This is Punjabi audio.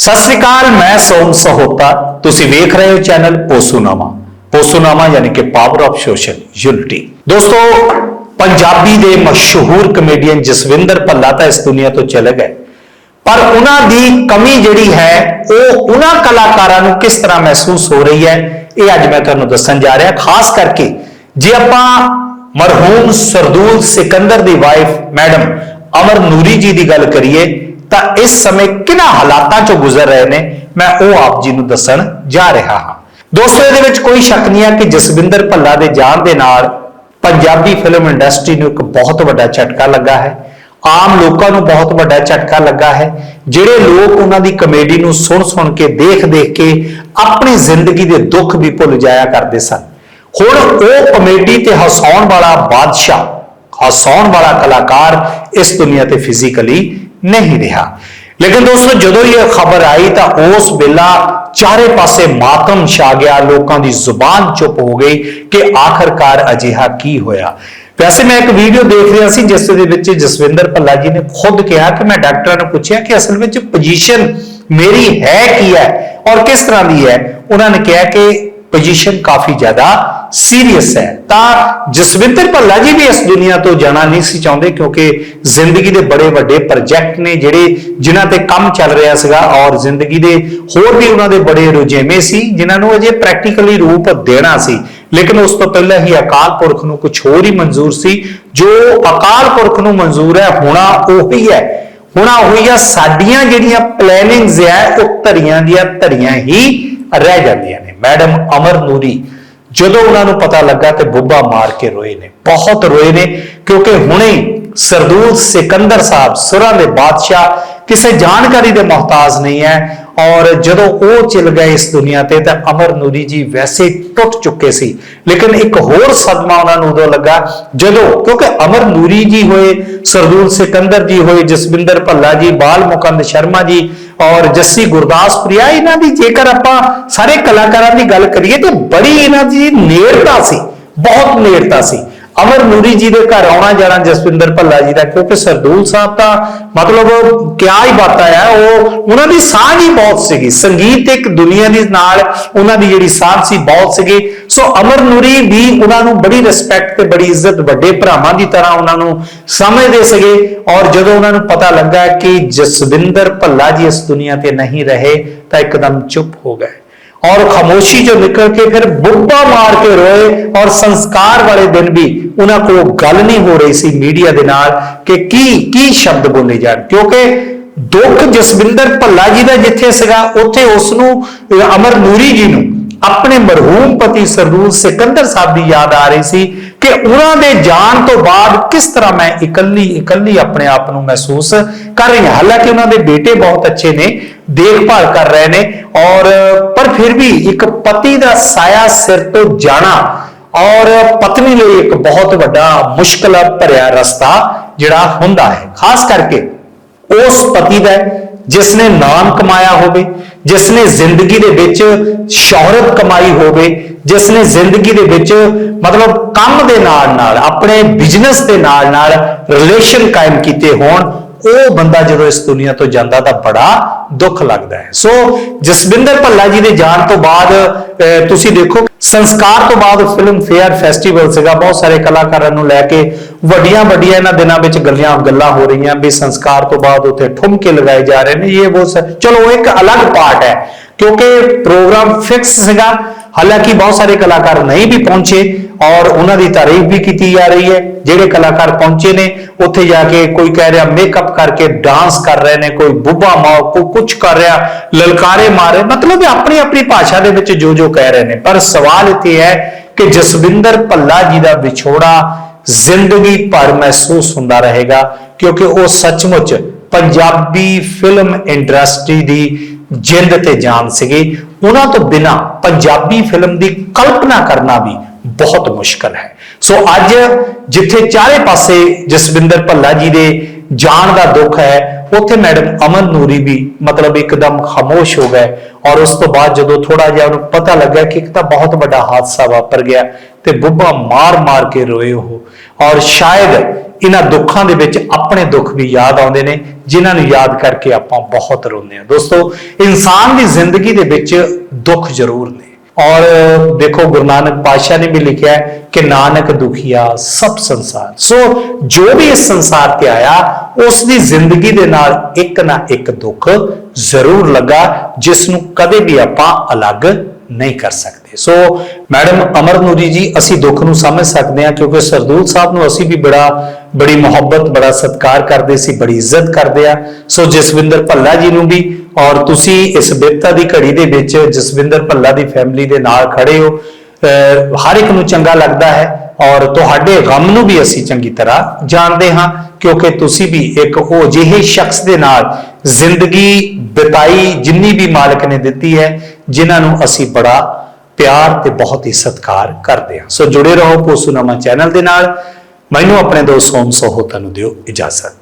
ਸਤਿ ਸ੍ਰੀ ਅਕਾਲ, ਮੈਂ ਸੋਮ ਸਹੋਤਾ। ਤੁਸੀਂ ਵੇਖ ਰਹੇ ਹੋ ਚੈਨਲ ਪੋਸੂਨਾਮਾ। ਪੋਸੂਨਾਮਾ ਯਾਨੀ ਕਿ ਪਾਵਰ ਆਫ ਸੋਸ਼ਲ ਯੂਨਿਟੀ ਦੋਸਤੋ, ਪੰਜਾਬੀ ਦੇ ਮਸ਼ਹੂਰ ਕਮੇਡੀਅਨ ਜਸਵਿੰਦਰ ਭੱਲਾ ਤਾਂ ਇਸ ਦੁਨੀਆ ਤੋਂ ਚਲੇ ਗਏ। ਪਰ ਉਹਨਾਂ ਦੀ ਕਮੀ ਜਿਹੜੀ ਹੈ, ਉਹ ਉਹਨਾਂ ਕਲਾਕਾਰਾਂ ਨੂੰ ਕਿਸ ਤਰ੍ਹਾਂ ਮਹਿਸੂਸ ਹੋ ਰਹੀ ਹੈ, ਇਹ ਅੱਜ ਮੈਂ ਤੁਹਾਨੂੰ ਦੱਸਣ ਜਾ ਰਿਹਾ। ਖਾਸ ਕਰਕੇ, ਜੇ ਆਪਾਂ ਮਰਹੂਮ ਸਰਦੂਲ ਸਿਕੰਦਰ ਦੀ ਵਾਈਫ ਮੈਡਮ ਅਮਰ ਨੂਰੀ ਜੀ ਦੀ ਗੱਲ ਕਰੀਏ ਤਾਂ ਇਸ ਸਮੇਂ ਕਿਹਨਾਂ ਹਾਲਾਤਾਂ ਚੋਂ ਗੁਜ਼ਰ ਰਹੇ ਨੇ, ਮੈਂ ਉਹ ਆਪ ਜੀ ਨੂੰ ਦੱਸਣ ਜਾ ਰਿਹਾ ਹਾਂ। ਦੋਸਤੋ, ਇਹਦੇ ਵਿੱਚ ਕੋਈ ਸ਼ੱਕ ਨਹੀਂ ਹੈ ਕਿ ਜਸਵਿੰਦਰ ਭੱਲਾ ਦੇ ਜਾਣ ਦੇ ਨਾਲ ਪੰਜਾਬੀ ਫਿਲਮ ਇੰਡਸਟਰੀ ਨੂੰ ਇੱਕ ਬਹੁਤ ਵੱਡਾ ਝਟਕਾ ਲੱਗਾ ਹੈ। ਆਮ ਲੋਕਾਂ ਨੂੰ ਬਹੁਤ ਵੱਡਾ ਝਟਕਾ ਲੱਗਾ ਹੈ। ਜਿਹੜੇ ਲੋਕ ਉਹਨਾਂ ਦੀ ਕਮੇਡੀ ਨੂੰ ਸੁਣ ਸੁਣ ਕੇ ਦੇਖ ਦੇਖ ਕੇ ਆਪਣੀ ਜ਼ਿੰਦਗੀ ਦੇ ਦੁੱਖ ਵੀ ਭੁੱਲ ਜਾਇਆ ਕਰਦੇ ਸਨ। ਹੁਣ ਉਹ ਕਮੇਡੀ ਤੇ ਹਸਾਉਣ ਵਾਲਾ ਬਾਦਸ਼ਾਹ, ਹਸਾਉਣ ਵਾਲਾ ਕਲਾਕਾਰ ਇਸ ਦੁਨੀਆ ਤੇ ਫਿਜ਼ੀਕਲੀ ਨਹੀਂ ਰਿਹਾ। ਲੇਕਿਨ ਦੋਸਤੋ, ਜਦੋਂ ਇਹ ਖਬਰ ਆਈ ਤਾਂ ਉਸ ਵੇਲਾ ਚਾਰੇ ਪਾਸੇ ਮਾਤਮ ਛਾ ਗਿਆ, ਲੋਕਾਂ ਦੀ ਜ਼ੁਬਾਨ ਚੁੱਪ ਹੋ ਗਈ ਕਿ ਆਖਰਕਾਰ ਅਜਿਹਾ ਕੀ ਹੋਇਆ। ਵੈਸੇ ਮੈਂ ਇੱਕ ਵੀਡੀਓ ਦੇਖ ਰਿਹਾ ਸੀ, ਜਿਸ ਦੇ ਵਿੱਚ ਜਸਵਿੰਦਰ ਭੱਲਾ ਜੀ ਨੇ ਖੁਦ ਕਿਹਾ ਕਿ ਮੈਂ ਡਾਕਟਰਾਂ ਨੂੰ ਪੁੱਛਿਆ ਕਿ ਅਸਲ ਵਿੱਚ ਪੋਜੀਸ਼ਨ ਮੇਰੀ ਹੈ ਕੀ ਹੈ ਔਰ ਕਿਸ ਤਰ੍ਹਾਂ ਦੀ ਹੈ? ਉਹਨਾਂ ਨੇ ਕਿਹਾ ਕਿ ਪੋਜੀਸ਼ਨ ਕਾਫੀ ਜ਼ਿਆਦਾ ਸੀਰੀਅਸ ਹੈ। ਤਾਂ ਜਸਵਿੰਦਰ ਭੱਲਾ ਜੀ ਵੀ ਇਸ ਦੁਨੀਆ ਤੋਂ ਜਾਣਾ ਨਹੀਂ ਸੀ ਚਾਹੁੰਦੇ ਕਿਉਂਕਿ ਜ਼ਿੰਦਗੀ ਦੇ ਬੜੇ ਵੱਡੇ ਪ੍ਰੋਜੈਕਟ ਨੇ ਜਿਹੜੇ ਜਿਨ੍ਹਾਂ ਤੇ ਕੰਮ ਚੱਲ ਰਿਹਾ ਸੀਗਾ ਔਰ ਜ਼ਿੰਦਗੀ ਦੇ ਹੋਰ ਵੀ ਉਹਨਾਂ ਦੇ ਬੜੇ ਰੁਝੇਵੇਂ ਸੀ, ਜਿਨ੍ਹਾਂ ਨੂੰ ਅਜੇ ਪ੍ਰੈਕਟੀਕਲੀ ਰੂਪ ਦੇਣਾ ਸੀ। ਲੇਕਿਨ ਉਸ ਤੋਂ ਪਹਿਲਾਂ ਹੀ ਅਕਾਲ ਪੁਰਖ ਨੂੰ ਕੁਝ ਹੋਰ ਹੀ ਮਨਜ਼ੂਰ ਸੀ, ਜੋ ਅਕਾਲ ਪੁਰਖ ਨੂੰ ਮਨਜ਼ੂਰ ਹੈ, ਹੋਣਾ ਉਹੀ ਹੈ। ਹੋਣਾ ਉਹੀ ਆ, ਸਾਡੀਆਂ ਜਿਹੜੀਆਂ ਪਲੈਨਿੰਗਸ ਹੈ ਉਹ ਧਰੀਆਂ ਦੀਆਂ ਧਰੀਆਂ ਹੀ ਰਹਿ ਜਾਂਦੀਆਂ ਨੇ। ਮੈਡਮ ਅਮਰ ਨੂਰੀ, ਜਦੋਂ ਉਹਨਾਂ ਨੂੰ ਪਤਾ ਲੱਗਾ ਤੇ ਬੁੱਬਾ ਮਾਰ ਕੇ ਰੋਏ ਨੇ, ਬਹੁਤ ਰੋਏ ਨੇ, ਕਿਉਂਕਿ ਹੁਣੇ ਸਰਦੂਲ ਸਿਕੰਦਰ ਸਾਹਿਬ, ਸੁਰਾਂ ਦੇ ਬਾਦਸ਼ਾਹ, ਕਿਸੇ ਜਾਣਕਾਰੀ ਦੇ ਮੁਹਤਾਜ ਨਹੀਂ ਹੈ ਔਰ ਜਦੋਂ ਉਹ ਚਲ ਗਏ ਇਸ ਦੁਨੀਆ ਤੇ ਤਾਂ ਅਮਰ ਨੂਰੀ ਜੀ ਵੈਸੇ ਟੁੱਟ ਚੁੱਕੇ ਸੀ। ਲੇਕਿਨ ਇੱਕ ਹੋਰ ਸਦਮਾ ਉਹਨਾਂ ਨੂੰ ਉਦੋਂ ਲੱਗਾ, ਜਦੋਂ ਕਿਉਂਕਿ ਅਮਰ ਨੂਰੀ ਜੀ ਹੋਏ, ਸਰਦੂਲ ਸਿਕੰਦਰ ਜੀ ਹੋਏ, ਜਸਵਿੰਦਰ ਭੱਲਾ ਜੀ ਬਾਲ ਮੁਕੰਦ ਸ਼ਰਮਾ ਜੀ ਔਰ ਜੱਸੀ ਗੁਰਦਾਸਪੁਰੀਆ ਇਹਨਾਂ ਦੀ ਜੇਕਰ ਆਪਾਂ ਸਾਰੇ ਕਲਾਕਾਰਾਂ ਦੀ ਗੱਲ ਕਰੀਏ ਤਾਂ ਬੜੀ ਇਹਨਾਂ ਦੀ ਨੇੜਤਾ ਸੀ, ਬਹੁਤ ਨੇੜਤਾ ਸੀ। ਅਮਰ ਨੂਰੀ ਜੀ ਦੇ ਘਰ ਆਉਣਾ ਜਾਣਾ ਜਸਵਿੰਦਰ ਭੱਲਾ ਜੀ ਦਾ, ਕਿਉਂਕਿ ਸਰਦੂਲ ਸਾਹਿਬ ਤਾਂ ਮਤਲਬ ਕਿਆ ਹੀ ਬਾਤ ਆ, ਉਹ ਉਹਨਾਂ ਦੀ ਸਾਂਝ ਹੀ ਬਹੁਤ ਸੀਗੀ। ਸੰਗੀਤ ਇੱਕ ਦੁਨੀਆ ਦੇ ਨਾਲ ਉਹਨਾਂ ਦੀ ਜਿਹੜੀ ਸਾਂਝ ਸੀ ਬਹੁਤ ਸੀਗੀ। ਸੋ ਅਮਰ ਨੂਰੀ ਵੀ ਉਹਨਾਂ ਨੂੰ ਬੜੀ ਰਿਸਪੈਕਟ ਤੇ ਬੜੀ ਇੱਜ਼ਤ ਵੱਡੇ ਭਰਾਵਾਂ ਦੀ ਤਰ੍ਹਾਂ ਉਹਨਾਂ ਨੂੰ ਸਮਝਦੇ ਸੀਗੇ। ਔਰ ਜਦੋਂ ਉਹਨਾਂ ਨੂੰ ਪਤਾ ਲੱਗਾ ਕਿ ਜਸਵਿੰਦਰ ਭੱਲਾ ਜੀ ਇਸ ਦੁਨੀਆ ਤੇ ਨਹੀਂ ਰਹੇ, ਤਾਂ ਇੱਕਦਮ ਚੁੱਪ ਹੋ ਗਏ। ਔਰ ਖਾਮੋਸ਼ੀ ਚੋਂ ਨਿਕਲ ਕੇ ਫਿਰ ਬੁੱਬਾ ਮਾਰ ਕੇ ਰੋਏ ਔਰ ਸੰਸਕਾਰ ਵਾਲੇ ਦਿਨ ਵੀ ਉਹਨਾਂ ਕੋਲ ਗੱਲ ਨਹੀਂ ਹੋ ਰਹੀ ਸੀ ਮੀਡੀਆ ਦੇ ਨਾਲ ਕਿ ਕੀ ਕੀ ਸ਼ਬਦ ਬੋਲੇ ਜਾਣ। ਕਿਉਂਕਿ ਦੁੱਖ ਜਸਵਿੰਦਰ ਭੱਲਾ ਜੀ ਦਾ ਜਿੱਥੇ ਸੀਗਾ, ਉੱਥੇ ਉਸ ਨੂੰ ਅਮਰ ਨੂਰੀ ਜੀ ਨੂੰ ਆਪਣੇ ਮਰਹੂਮ ਪਤੀ ਸਰਦੂਲ ਸਿਕੰਦਰ ਸਾਹਿਬ ਦੀ ਯਾਦ ਆ ਰਹੀ ਸੀ ਕਿ ਉਹਨਾਂ ਦੇ ਜਾਣ ਤੋਂ ਬਾਅਦ ਕਿਸ ਤਰ੍ਹਾਂ ਮੈਂ ਇਕੱਲੀ ਇਕੱਲੀ ਆਪਣੇ ਆਪ ਨੂੰ ਮਹਿਸੂਸ ਕਰ ਰਹੀ ਹਾਂ। ਹਾਲਾਂਕਿ ਉਹਨਾਂ ਦੇ ਬੇਟੇ ਬਹੁਤ ਅੱਛੇ ਨੇ, ਦੇਖਭਾਲ ਕਰ ਰਹੇ ਨੇ ਔਰ, ਪਰ ਫਿਰ ਵੀ ਇੱਕ ਪਤੀ ਦਾ ਸਾਇਆ ਸਿਰ ਤੋਂ ਜਾਣਾ ਔਰ ਪਤਨੀ ਲਈ ਇੱਕ ਬਹੁਤ ਵੱਡਾ ਮੁਸ਼ਕਲ ਭਰਿਆ ਰਸਤਾ ਜਿਹੜਾ ਹੁੰਦਾ ਹੈ। ਖਾਸ ਕਰਕੇ ਉਸ ਪਤੀ ਦਾ ਜਿਸ ਨੇ ਨਾਮ ਕਮਾਇਆ ਹੋਵੇ ਜਿਸ ਨੇ ਜ਼ਿੰਦਗੀ ਦੇ ਵਿੱਚ ਸ਼ੋਹਰਤ ਕਮਾਈ ਹੋਵੇ ਜਿਸ ਨੇ ਜ਼ਿੰਦਗੀ ਦੇ ਵਿੱਚ ਮਤਲਬ ਕੰਮ ਦੇ ਨਾਲ ਨਾਲ, ਆਪਣੇ ਬਿਜ਼ਨਸ ਦੇ ਨਾਲ ਨਾਲ ਰਿਲੇਸ਼ਨ ਕਾਇਮ ਕੀਤੇ ਹੋਣ, ਉਹ ਬੰਦਾ ਜਦੋਂ ਇਸ ਦੁਨੀਆ ਤੋਂ ਜਾਂਦਾ ਤਾਂ ਬੜਾ ਦੁੱਖ ਲੱਗਦਾ ਹੈ। ਸੋ ਜਸਵਿੰਦਰ ਭੱਲਾ ਜੀ ਦੇ ਜਾਣ ਤੋਂ ਬਾਅਦ ਤੁਸੀਂ ਦੇਖੋ, ਸੰਸਕਾਰ ਤੋਂ ਬਾਅਦ ਫਿਲਮ ਫੇਅਰ ਫੈਸਟੀਵਲ ਸੀਗਾ, ਬਹੁਤ ਸਾਰੇ ਕਲਾਕਾਰਾਂ ਨੂੰ ਲੈ ਕੇ ਵੱਡੀਆਂ ਵੱਡੀਆਂ ਇਹਨਾਂ ਦਿਨਾਂ ਵਿੱਚ ਗੱਲਾਂ ਗੱਲਾਂ ਹੋ ਰਹੀਆਂ ਵੀ ਸੰਸਕਾਰ ਤੋਂ ਬਾਅਦ ਉੱਥੇ ਠੁਮਕੇ ਲਗਾਏ ਜਾ ਰਹੇ ਨੇ, ਇਹ ਬਹੁਤ ਚਲੋ, ਉਹ ਇੱਕ ਅਲੱਗ ਪਾਰਟ ਹੈ, ਕਿਉਂਕਿ ਪ੍ਰੋਗਰਾਮ ਫਿਕਸ ਸੀਗਾ ਹਾਲਾਂਕਿ ਬਹੁਤ ਸਾਰੇ ਕਲਾਕਾਰ ਨਹੀਂ ਵੀ ਪਹੁੰਚੇ ਔਰ ਉਹਨਾਂ ਦੀ ਤਾਰੀਫ ਵੀ ਕੀਤੀ ਜਾ ਰਹੀ ਹੈ। ਜਿਹੜੇ ਕਲਾਕਾਰ ਪਹੁੰਚੇ ਨੇ, ਉੱਥੇ ਜਾ ਕੇ ਕੋਈ ਕਹਿ ਰਿਹਾ ਮੇਕਅਪ ਕਰਕੇ ਡਾਂਸ ਕਰ ਰਹੇ ਨੇ, ਕੋਈ ਬੁੱਬਾ ਮਾਂ ਕੋਈ ਕੁਝ ਕਰ ਰਿਹਾ, ਲਲਕਾਰੇ ਮਾਰੇ ਮਤਲਬ ਆਪਣੀ ਆਪਣੀ ਭਾਸ਼ਾ ਦੇ ਵਿੱਚ ਜੋ ਜੋ ਕਹਿ ਰਹੇ ਨੇ। ਪਰ ਸਵਾਲ ਇੱਥੇ ਹੈ ਕਿ ਜਸਵਿੰਦਰ ਭੱਲਾ ਜੀ ਦਾ ਵਿਛੋੜਾ ਜ਼ਿੰਦਗੀ ਭਰ ਮਹਿਸੂਸ ਹੁੰਦਾ ਰਹੇਗਾ, ਕਿਉਂਕਿ ਉਹ ਸੱਚਮੁੱਚ ਪੰਜਾਬੀ ਫਿਲਮ ਇੰਡਸਟਰੀ ਦੀ ਜਿੰਦ ਤੇ ਜਾਨ ਸੀਗੀ। ਉਹਨਾਂ ਤੋਂ ਬਿਨਾ ਪੰਜਾਬੀ ਫਿਲਮ ਦੀ ਕਲਪਨਾ ਕਰਨਾ ਵੀ ਬਹੁਤ ਮੁਸ਼ਕਲ ਹੈ। ਸੋ ਅੱਜ ਜਿੱਥੇ ਚਾਰੇ ਪਾਸੇ ਜਸਵਿੰਦਰ ਭੱਲਾ ਜੀ ਦੇ ਜਾਣ ਦਾ ਦੁੱਖ ਹੈ, ਉੱਥੇ ਮੈਡਮ ਅਮਨ ਨੂਰੀ ਵੀ ਮਤਲਬ ਇੱਕਦਮ ਖਾਮੋਸ਼ ਹੋ ਗਏ ਔਰ ਉਸ ਤੋਂ ਬਾਅਦ ਜਦੋਂ ਥੋੜਾ ਜਿਹਾ ਉਹਨੂੰ ਪਤਾ ਲੱਗਾ ਕਿ ਇੱਕ ਤਾਂ ਬਹੁਤ ਵੱਡਾ ਹਾਦਸਾ ਵਾਪਰ ਗਿਆ ਤੇ ਬੁੱਬਾ ਮਾਰ ਮਾਰ ਕੇ ਰੋਏ ਉਹ ਔਰ ਸ਼ਾਇਦ ਇਹਨਾਂ ਦੁੱਖਾਂ ਦੇ ਵਿੱਚ ਆਪਣੇ ਦੁੱਖ ਵੀ ਯਾਦ ਆਉਂਦੇ ਨੇ, ਜਿਨ੍ਹਾਂ ਨੂੰ ਯਾਦ ਕਰਕੇ ਆਪਾਂ ਬਹੁਤ ਰੋਂਦੇ ਹਾਂ। ਦੋਸਤੋ, ਇਨਸਾਨ ਦੀ ਜ਼ਿੰਦਗੀ ਦੇ ਵਿੱਚ ਦੁੱਖ ਜ਼ਰੂਰ ਨੇ। ਔਰ ਦੇਖੋ, ਗੁਰੂ ਨਾਨਕ ਪਾਤਸ਼ਾਹ ਨੇ ਵੀ ਲਿਖਿਆ ਕਿ ਨਾਨਕ ਦੁਖੀਆ ਸਭ ਸੰਸਾਰ। ਸੋ ਜੋ ਵੀ ਇਸ ਸੰਸਾਰ ਤੇ ਆਇਆ, ਉਸ ਦੀ ਜ਼ਿੰਦਗੀ ਦੇ ਨਾਲ ਇੱਕ ਨਾ ਇੱਕ ਦੁੱਖ ਜ਼ਰੂਰ ਲੱਗਾ, ਜਿਸ ਨੂੰ ਕਦੇ ਵੀ ਆਪਾਂ ਅਲੱਗ ਨਹੀਂ ਕਰ ਸਕਦੇ। ਸੋ ਮੈਡਮ ਅਮਰਨੂਰੀ ਜੀ ਅਸੀਂ ਦੁੱਖ ਨੂੰ ਸਮਝ ਸਕਦੇ ਹਾਂ ਕਿਉਂਕਿ ਸਰਦੂਲ ਸਾਹਿਬ ਨੂੰ ਅਸੀਂ ਵੀ ਬੜਾ, ਬੜੀ ਮੁਹੱਬਤ, ਬੜਾ ਸਤਿਕਾਰ ਕਰਦੇ ਸੀ, ਬੜੀ ਇੱਜ਼ਤ ਕਰਦੇ ਆ ਸੋ ਜਸਵਿੰਦਰ ਭੱਲਾ ਜੀ ਨੂੰ ਵੀ ਔਰ ਤੁਸੀਂ ਇਸ ਬਿਪਤਾ ਦੀ ਘੜੀ ਦੇ ਵਿੱਚ ਜਸਵਿੰਦਰ ਭੱਲਾ ਦੀ ਫੈਮਿਲੀ ਦੇ ਨਾਲ ਖੜੇ ਹੋ। ਅਹ, ਹਰ ਇੱਕ ਨੂੰ ਚੰਗਾ ਲੱਗਦਾ ਹੈ ਔਰ ਤੁਹਾਡੇ ਗਮ ਨੂੰ ਵੀ ਅਸੀਂ ਚੰਗੀ ਤਰ੍ਹਾਂ ਜਾਣਦੇ ਹਾਂ ਕਿਉਂਕਿ ਤੁਸੀਂ ਵੀ ਇੱਕ ਉਹ ਜਿਹੇ ਸ਼ਖਸ ਦੇ ਨਾਲ ਜ਼ਿੰਦਗੀ ਬਿਤਾਈ ਜਿੰਨੀ ਵੀ ਮਾਲਕ ਨੇ ਦਿੱਤੀ ਹੈ, ਜਿਨ੍ਹਾਂ ਨੂੰ ਅਸੀਂ ਬੜਾ ਪਿਆਰ ਤੇ ਬਹੁਤ ਹੀ ਸਤਿਕਾਰ ਕਰਦੇ ਹਾਂ। ਸੋ ਜੁੜੇ ਰਹੋ ਪੋਸੂਨਾਮਾ ਚੈਨਲ ਦੇ ਨਾਲ। ਮੈਨੂੰ ਆਪਣੇ ਦੋਸਤ ਸੋਮ ਸੋਹਤਾ ਨੂੰ ਦਿਓ ਇਜਾਜ਼ਤ।